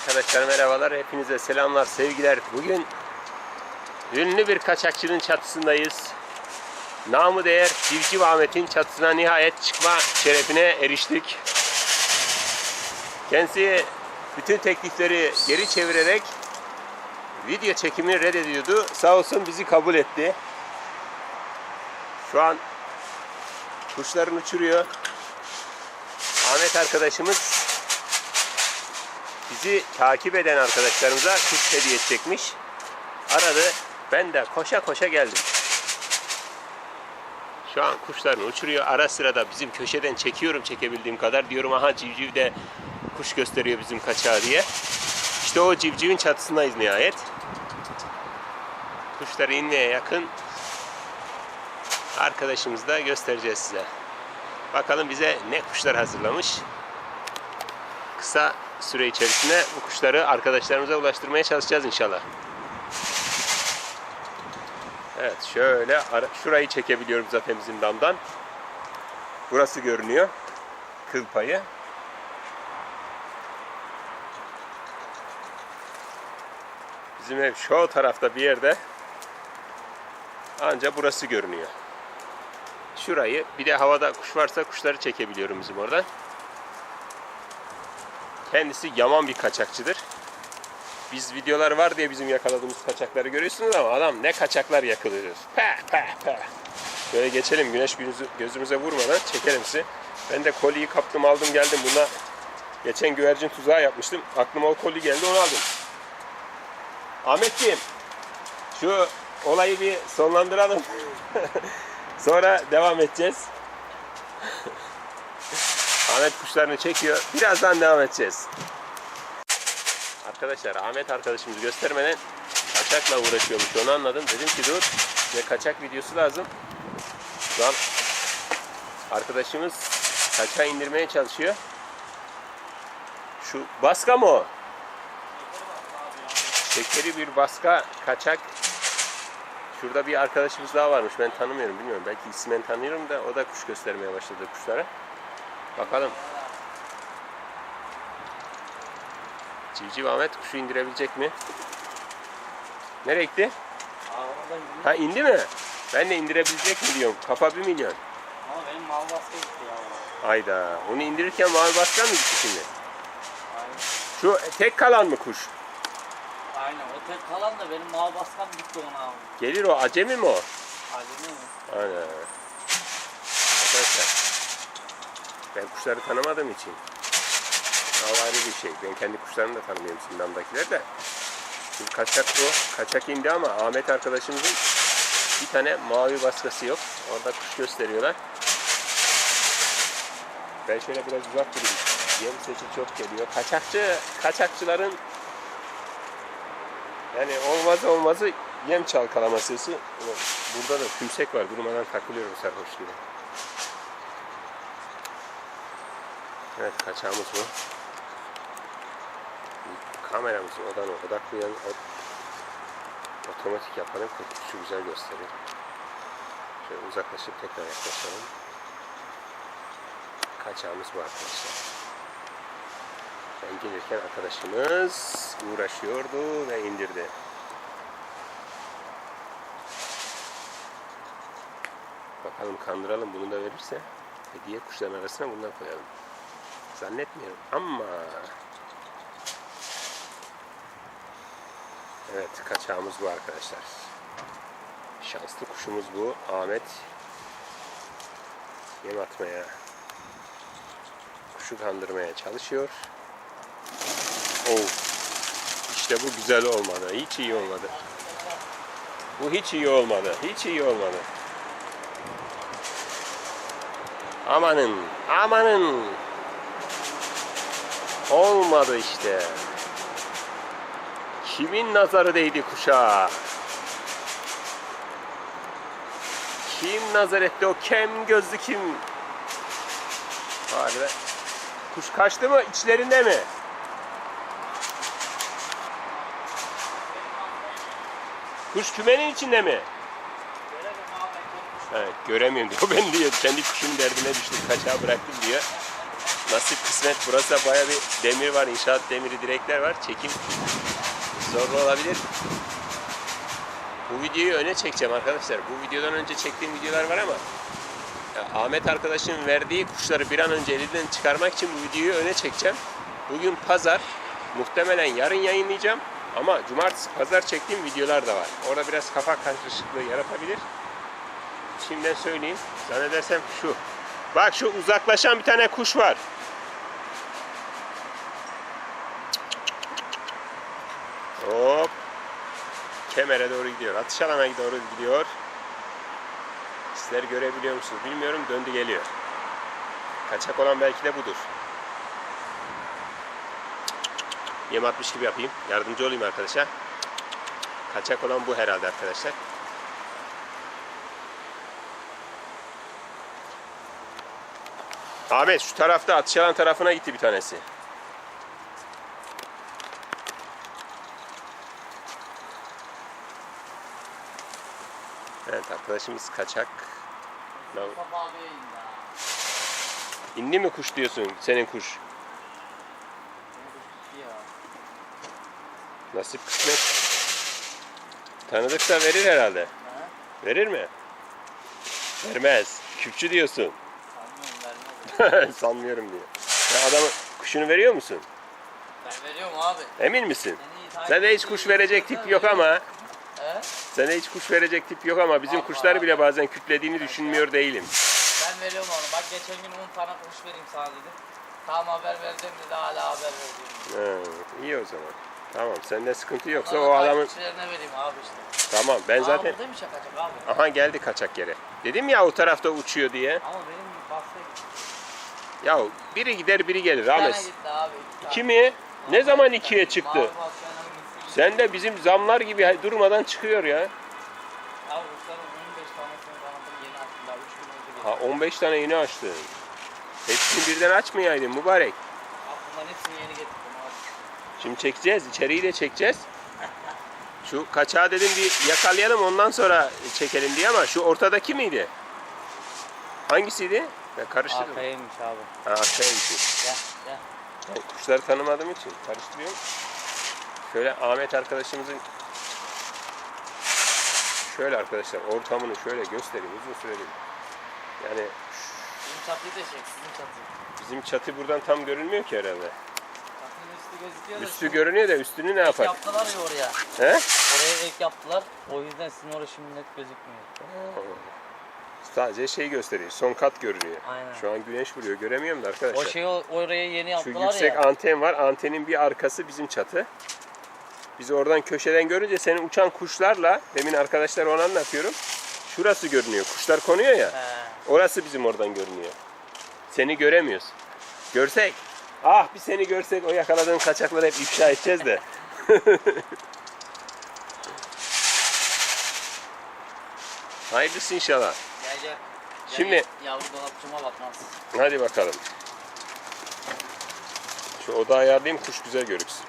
Arkadaşlar merhabalar. Hepinize selamlar, sevgiler. Bugün ünlü bir kaçakçının çatısındayız. Namı değer Civciv Ahmet'in çatısına nihayet çıkma şerefine eriştik. Kendisi bütün teklifleri geri çevirerek video çekimini reddediyordu. Sağ olsun bizi kabul etti. Şu an kuşların uçuruyor. Ahmet arkadaşımız bizi takip eden arkadaşlarımıza kuş hediye edecekmiş. Aradı. Ben de koşa koşa geldim. Şu an kuşlarını uçuruyor. Ara sıra da bizim köşeden çekiyorum çekebildiğim kadar. Diyorum aha civciv de kuş gösteriyor bizim kaçağı diye. İşte o civcivin çatısındayız nihayet. Kuşları inmeye yakın. Arkadaşımızı da göstereceğiz size. Bakalım bize ne kuşlar hazırlamış. Kısa süre içerisinde bu kuşları arkadaşlarımıza ulaştırmaya çalışacağız inşallah. Evet şöyle şurayı çekebiliyorum zaten bizim damdan. Burası görünüyor. Kıl payı. Bizim ev şu tarafta bir yerde. Anca burası görünüyor. Şurayı bir de havada kuş varsa kuşları çekebiliyorum bizim oradan. Kendisi yaman bir kaçakçıdır. Biz videolar var diye bizim yakaladığımız kaçakları görüyorsunuz ama adam ne kaçaklar yakalıyor. Böyle geçelim güneş gözü- gözümüze vurmadan çekelim sizi. Ben de koliyi kaptım aldım geldim. Buna geçen güvercin tuzağı yapmıştım. Aklıma o koli geldi onu aldım. Ahmetciğim şu olayı bir sonlandıralım. Sonra devam edeceğiz. Ahmet kuşlarını çekiyor. Birazdan devam edeceğiz. Arkadaşlar Ahmet arkadaşımızı göstermeden kaçakla uğraşıyormuş onu anladım. Dedim ki dur ve kaçak videosu lazım. Şu an arkadaşımız kaçağı indirmeye çalışıyor. Şu baska mı o? Şekeri bir baska kaçak. Şurada bir arkadaşımız daha varmış. Ben tanımıyorum bilmiyorum. Belki ismen tanıyorum da o da kuş göstermeye başladı kuşlara. Bakalım. Civciv Ahmet kuşu indirebilecek mi? Nereye gitti? Aa. Ha indi mi? Ben de indirebilecek mi diyorum. Kafa bir milyon. Ama benim mal baskı gitti ya. Hayda. Onu indirirken mavi baskan mı gitti şimdi? Aynen. Şu tek kalan mı kuş? Aynen. O tek kalan da benim mal baskam gitti ona abi. Gelir o. Acemi mi o? Acemi mi? Aynen. Arkadaşlar. Ben kuşları tanımadığım için. O ayrı bir şey. Ben kendi kuşlarımı da tanımıyorum Sindan'dakiler de. Şimdi kaçak bu. Kaçak indi ama Ahmet arkadaşımızın bir tane mavi baskısı yok. Orada kuş gösteriyorlar. Ben şöyle biraz uzak durayım. Yem sesi çok geliyor. Kaçakçı, kaçakçıların yani olmaz olmazı yem çalkalama sesi. Burada da tümsek var. Durmadan takılıyorum sarhoş gibi. Evet kaçağımız bu. Kameramızı odan odaklayan otomatik yapalım. Şu güzel gösterir. Şöyle uzaklaşıp tekrar yaklaşalım. Kaçağımız bu arkadaşlar. Ben gelirken arkadaşımız uğraşıyordu ve indirdi. Bakalım kandıralım bunu da verirse hediye kuşların arasına bundan koyalım. Zannetmiyorum ama Evet kaçağımız bu arkadaşlar. Şanslı kuşumuz bu. Ahmet yem atmaya kuşu kandırmaya çalışıyor. Oh. İşte bu güzel olmadı. Hiç iyi olmadı. Bu hiç iyi olmadı. Hiç iyi olmadı. Amanın, amanın. Olmadı işte. Kimin nazarı değdi kuşa? Kim nazar etti o kem gözlü kim? Hadi be. Kuş kaçtı mı? İçlerinde mi? Kuş kümenin içinde mi? Evet, göremiyorum diyor. Ben diyor kendi kuşumun derdine düştüm. Kaçağı bıraktım diyor. Nasip kısmet. Burası baya bir demir var. inşaat demiri direkler var. Çekim zorlu olabilir. Bu videoyu öne çekeceğim arkadaşlar. Bu videodan önce çektiğim videolar var ama ya Ahmet arkadaşın verdiği kuşları bir an önce elinden çıkarmak için bu videoyu öne çekeceğim. Bugün pazar. Muhtemelen yarın yayınlayacağım. Ama cumartesi pazar çektiğim videolar da var. Orada biraz kafa karışıklığı yaratabilir. Şimdiden söyleyeyim. Zannedersem şu. Bak şu uzaklaşan bir tane kuş var. Kemere doğru gidiyor. Atış alana doğru gidiyor. Sizler görebiliyor musunuz bilmiyorum. Döndü geliyor. Kaçak olan belki de budur. Yem atmış gibi yapayım. Yardımcı olayım arkadaşa. Kaçak olan bu herhalde arkadaşlar. Ahmet şu tarafta atış alan tarafına gitti bir tanesi. Evet arkadaşımız kaçak. İndi mi kuş diyorsun senin kuş? Nasip kısmet. Tanıdıksa verir herhalde. Ha? Verir mi? Vermez. Küpçü diyorsun. Sanmıyorum diyor. Ya adamı kuşunu veriyor musun? Ben veriyorum abi. Emin misin? Sende hiç kuş verecek tip yok ama. He? Sende hiç kuş verecek tip yok ama bizim Allah kuşları bile bazen küplediğini düşünmüyor değilim. Ben veriyorum onu. Bak geçen gün 10 tane kuş vereyim sana dedim. Tamam haber verdim dedi hala haber verdim. Ha, iyi o zaman. Tamam sende sıkıntı yoksa Sonra o adamın... vereyim abi işte. Tamam ben Aa, zaten... burada mı şakacak abi? Aha geldi kaçak yere. Dedim ya o tarafta uçuyor diye. Ama benim bahse. Ya biri gider biri gelir Ahmet. gitti abi. iki İki tane. mi? Ne zaman Mavi ikiye çıktı? Mavi gitti. Sen de bizim zamlar gibi durmadan çıkıyor ya. Abi kuşların 15 tanesini kanadım yeni açtım daha 3 gün önce Ha getirdim. 15 tane yeni açtın. Hepsini birden açmayaydın mübarek. Aklımdan hepsini yeni getirdim abi. Şimdi çekeceğiz. içeriği de çekeceğiz. Şu kaçağı dedim bir yakalayalım ondan sonra çekelim diye ama şu ortadaki miydi? Hangisiydi? Ben karıştırdım. Arkayaymış abi. Ha arkaymış. Gel gel. Kuşları tanımadığım için karıştırıyorum. Şöyle Ahmet arkadaşımızın şöyle arkadaşlar ortamını şöyle göstereyim uzun süredir. Yani Bizim çatıyı da çek sizin çatıyı. bizim çatı buradan tam görünmüyor ki herhalde. Çatının üstü gözüküyor da Üstü şu- görünüyor da üstünü ne yapar? yaptılar ya oraya. He? Oraya ek yaptılar. O yüzden sizin orası şimdi net gözükmüyor. Sadece şey gösteriyor. Son kat görünüyor. Aynen. Şu an güneş vuruyor. Göremiyorum da arkadaşlar. O şeyi o- oraya yeni Şu yaptılar yüksek ya. anten var. Antenin bir arkası bizim çatı. Biz oradan köşeden görünce senin uçan kuşlarla demin arkadaşlar onu anlatıyorum. Şurası görünüyor. Kuşlar konuyor ya. He. Orası bizim oradan görünüyor. Seni göremiyoruz. Görsek. Ah bir seni görsek o yakaladığın kaçakları hep ifşa edeceğiz de. Hayırlısı inşallah. Gel gel. Gel, Şimdi-. Yavru dolapçıma bak nasıl. Hadi bakalım. Şu oda ayarlayayım kuş güzel görüksün.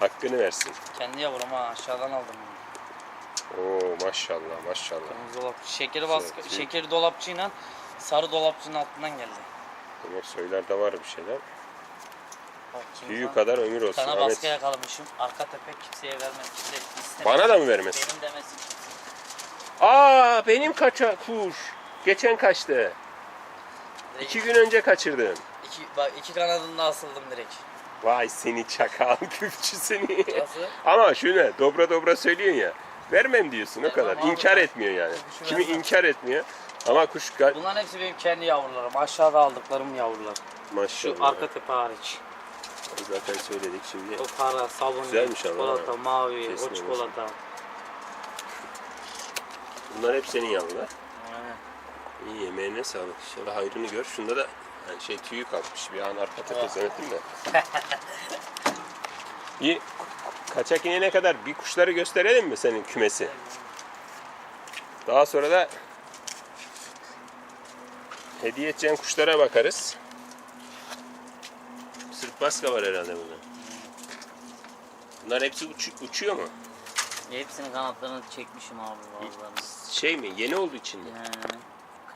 Hakkını versin. Kendi yavrum ha aşağıdan aldım. bunu. Oo maşallah maşallah. Kırmızı dolapçı. Şekeri baskı, Evet, şekeri dolapçıyla sarı dolapçının altından geldi. Demek soylarda var bir şeyler. Büyük kadar ömür olsun. Sana Ahmet. baskı yakalamışım. Arka tepe kimseye vermez. Kimse istemez. Bana da mı vermez? Benim demesin. Aa benim kaça kuş. Geçen kaçtı. Direkt İki gün önce kaçırdım. iki, bak iki kanadında asıldım direkt. Vay seni çakal küfçü seni. Nasıl? Ama şunu dobra dobra söylüyorsun ya. Vermem diyorsun o kadar. abi, İnkar etmiyor yani. kuşu Kimi vermem. inkar etmiyor. Ama kuş ga- Bunların hepsi benim kendi yavrularım. Aşağıda aldıklarım yavrular. Şu maşallah. arka tepe hariç. Zaten söyledik şimdi. O para, sabun, Güzelmiş ama çikolata, ha. mavi, Kesin o çikolata. Bunlar hep senin yavrular. Aynen. İyi yemeğine sağlık. İnşallah hayrını gör. Şunda da yani şey tüyü kalkmış. Bir an arka tepe Oh. zannettim de. İyi. Kaçak inene kadar bir kuşları gösterelim mi senin kümesi? Daha sonra da hediye edeceğin kuşlara bakarız. Sırf baska var herhalde burada. Bunlar hepsi uç- uçuyor mu? Hepsinin kanatlarını çekmişim abi bazılarını. Şey mi? Yeni olduğu için mi? Yani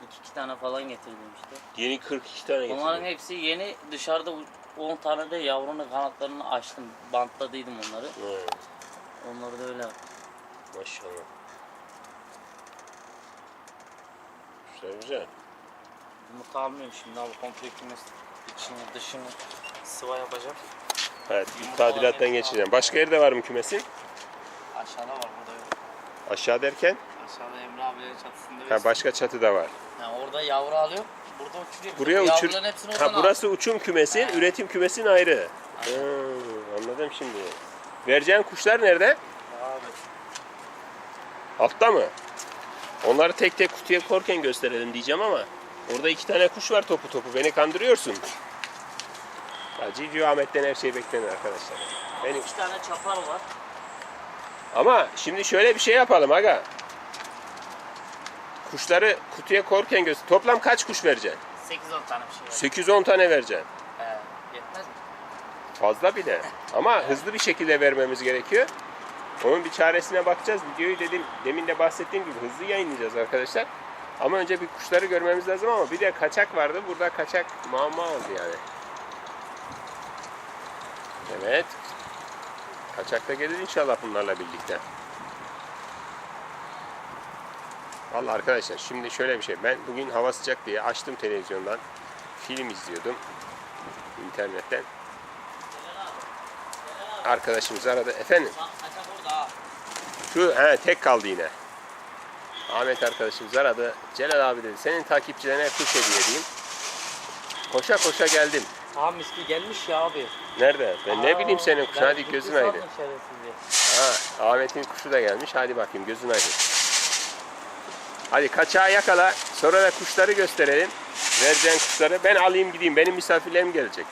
42 tane falan getirdim işte. Yeni 42 tane getirdim. Onların hepsi yeni dışarıda 10 tane de yavrunun kanatlarını açtım. Bantladıydım onları. Hı, Onları da öyle yaptım. maşallah. Güzel güzel. Bunu kalmıyorum şimdi abi komple kümes içini dışını sıva yapacağım. Evet, bir tadilattan geçeceğim. Başka yerde var mı kümesin? Aşağıda var burada yok. Aşağı derken? Aşağıda Emre abilerin çatısında Ha, besliyor. başka çatıda var. Yani orada yavru alıyor. Burada uçuruyor. Buraya Bizim uçur. Yavruların hepsini oradan Ha burası uçum kümesin, He. üretim kümesin ayrı. Hı, anladım şimdi. Vereceğin kuşlar nerede? Abi. Altta mı? Onları tek tek kutuya korken gösterelim diyeceğim ama orada iki tane kuş var topu topu. Beni kandırıyorsun. Ya Cici Ahmet'ten her şey beklenir arkadaşlar. Beni... İki tane çapar var. Ama şimdi şöyle bir şey yapalım aga. Kuşları kutuya korken göster. Toplam kaç kuş vereceksin? 8-10 tane bir şey var. 8-10 tane vereceksin. He, yetmez mi? Fazla bile. Ama hızlı bir şekilde vermemiz gerekiyor. Onun bir çaresine bakacağız. Videoyu dedim demin de bahsettiğim gibi hızlı yayınlayacağız arkadaşlar. Ama önce bir kuşları görmemiz lazım ama bir de kaçak vardı. Burada kaçak muamma oldu yani. Evet. Kaçak da gelir inşallah bunlarla birlikte. Vallahi arkadaşlar şimdi şöyle bir şey. Ben bugün hava sıcak diye açtım televizyondan. Film izliyordum. internetten. Arkadaşımız aradı. Efendim şu he, tek kaldı yine. Ahmet arkadaşımız aradı. Celal abi dedi senin takipçilerine kuş hediye edeyim. Koşa koşa geldim. Tamam misli gelmiş ya abi. Nerede? Ben ne Aa, bileyim senin ben Hadi gözün aydın. Ha, Ahmet'in kuşu da gelmiş. Hadi bakayım gözün aydın. Hadi kaçağı yakala. Sonra da kuşları gösterelim. Vereceğin kuşları. Ben alayım gideyim. Benim misafirlerim gelecek.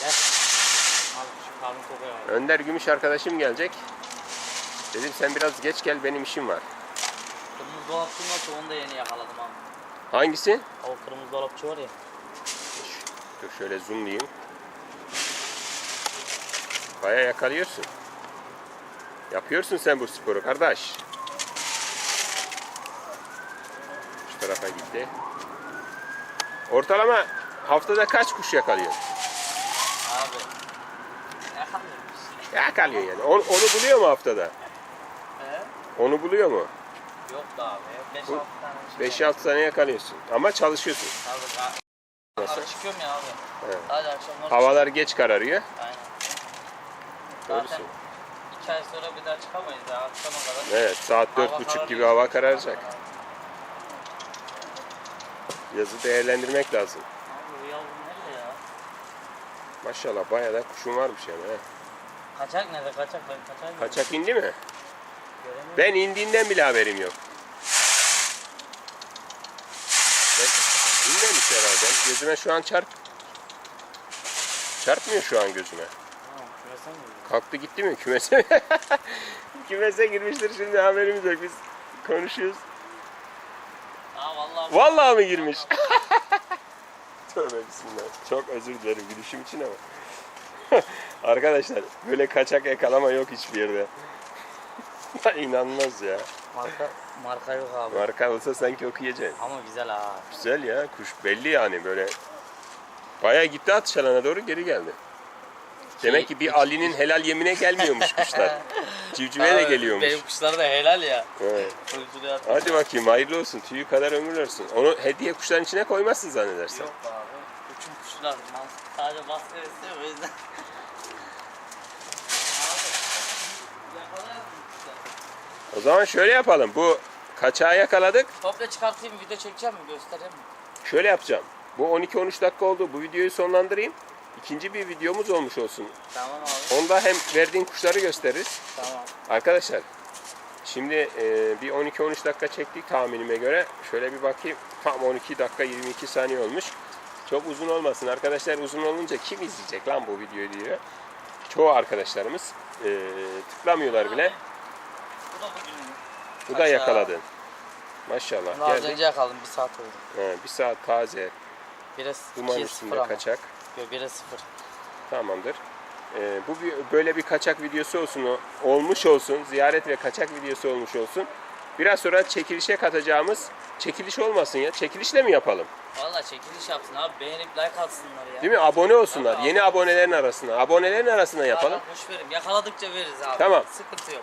Gel. Al şu karnı kokuyor. Önder Gümüş arkadaşım gelecek. Dedim sen biraz geç gel benim işim var. Kırmızı dolapçı nasıl onu da yeni yakaladım abi. Hangisi? O kırmızı dolapçı var ya. Dur şöyle zoomlayayım. Baya yakalıyorsun. Yapıyorsun sen bu sporu kardeş. Şu tarafa gitti. Ortalama haftada kaç kuş yakalıyorsun? Abi. Yakalıyormuş. Yakalıyor yani. On- onu buluyor mu haftada? He? Onu buluyor mu? Yok da abi. 5-6 Bu- tane bir şey. 5-6 tane yakalıyorsun. Ama çalışıyorsun. Abi ya. Nasıl? Abi çıkıyorum ya abi. Akşamları Havalar geç kararıyor. Aynen. Zaten Doğrusu. iki ay sonra bir daha çıkamayız ya akşama kadar. Evet saat Hava 4.30 kararıyor. gibi hava kararacak. Yazı değerlendirmek lazım. Abi bu yavrum nerede ya? Maşallah bayağı da kuşun varmış yani. He. Kaçak nerede kaçak ben kaçak Kaçak indi mi? göremiyorum. Ben indiğinden bile haberim yok. Ben inmemiş herhalde. Gözüme şu an çarp... Çarpmıyor şu an gözüme. Tamam kümese mi gidiyor? Kalktı gitti mi kümese mi? kümese girmiştir şimdi haberimiz yok. Biz konuşuyoruz. Aa vallahi. Vallahi mi girmiş? Tövbe bismillah. Çok özür dilerim gülüşüm için ama. Arkadaşlar böyle kaçak yakalama yok hiçbir yerde. İnanılmaz ya. Marka, marka yok abi. Marka olsa sanki okuyacaksın. Ama güzel ha. Güzel ya kuş belli yani böyle. Bayağı gitti atış alana doğru geri geldi. Demek ki bir Ali'nin helal yemine gelmiyormuş kuşlar. Civcive de Abi, geliyormuş. Benim kuşlar da helal ya. Evet. Hadi bakayım hayırlı olsun. Tüyü kadar ömür olsun. Onu hediye kuşların içine koymazsın zannedersen. Yok abi. Uçum kuşlar. Man- Sadece baskı o yüzden. Abi. Yakalayalım kuşları. O zaman şöyle yapalım. Bu kaçağı yakaladık. Komple çıkartayım video çekeceğim mi göstereyim mi? Şöyle yapacağım. Bu 12-13 dakika oldu. Bu videoyu sonlandırayım. İkinci bir videomuz olmuş olsun. Tamam abi. Onda hem verdiğin kuşları gösteririz. Tamam. Arkadaşlar şimdi e, bir 12-13 dakika çektik tahminime göre. Şöyle bir bakayım. Tam 12 dakika 22 saniye olmuş. Çok uzun olmasın. Arkadaşlar uzun olunca kim izleyecek lan bu videoyu diyor. Çoğu arkadaşlarımız e, tıklamıyorlar bile. Bu da bugün. Bu da yakaladın. Maşallah. Bunu az Geldik. önce yakaladım bir saat oldu. He, bir saat taze. Bire Duman 2'ye 0 üstünde ama. kaçak. Yok 1'e 0. Tamamdır. Ee, bu bir, böyle bir kaçak videosu olsun, o- olmuş olsun, ziyaret ve kaçak videosu olmuş olsun. Biraz sonra çekilişe katacağımız çekiliş olmasın ya. Çekilişle mi yapalım? Valla çekiliş yapsın abi. Beğenip like atsınlar ya. Değil mi? Abone olsunlar. Tabii, Yeni abonelerin arasına. Abonelerin arasına yapalım. Hala boş verin. Yakaladıkça veririz abi. Tamam. Sıkıntı yok.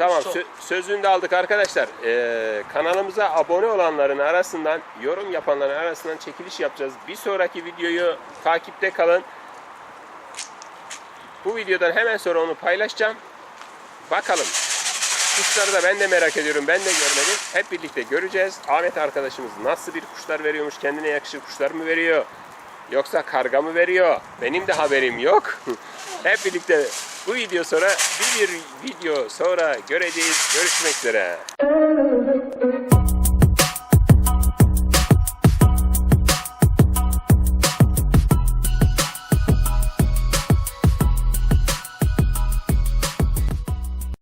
Tamam sö- sözünü de aldık arkadaşlar. Ee, kanalımıza abone olanların arasından, yorum yapanların arasından çekiliş yapacağız. Bir sonraki videoyu takipte kalın. Bu videodan hemen sonra onu paylaşacağım. Bakalım. Kuşları da ben de merak ediyorum. Ben de görmedim. Hep birlikte göreceğiz. Ahmet arkadaşımız nasıl bir kuşlar veriyormuş? Kendine yakışır kuşlar mı veriyor? Yoksa karga mı veriyor? Benim de haberim yok. Hep birlikte bu video sonra bir, bir video sonra göreceğiz. Görüşmek üzere.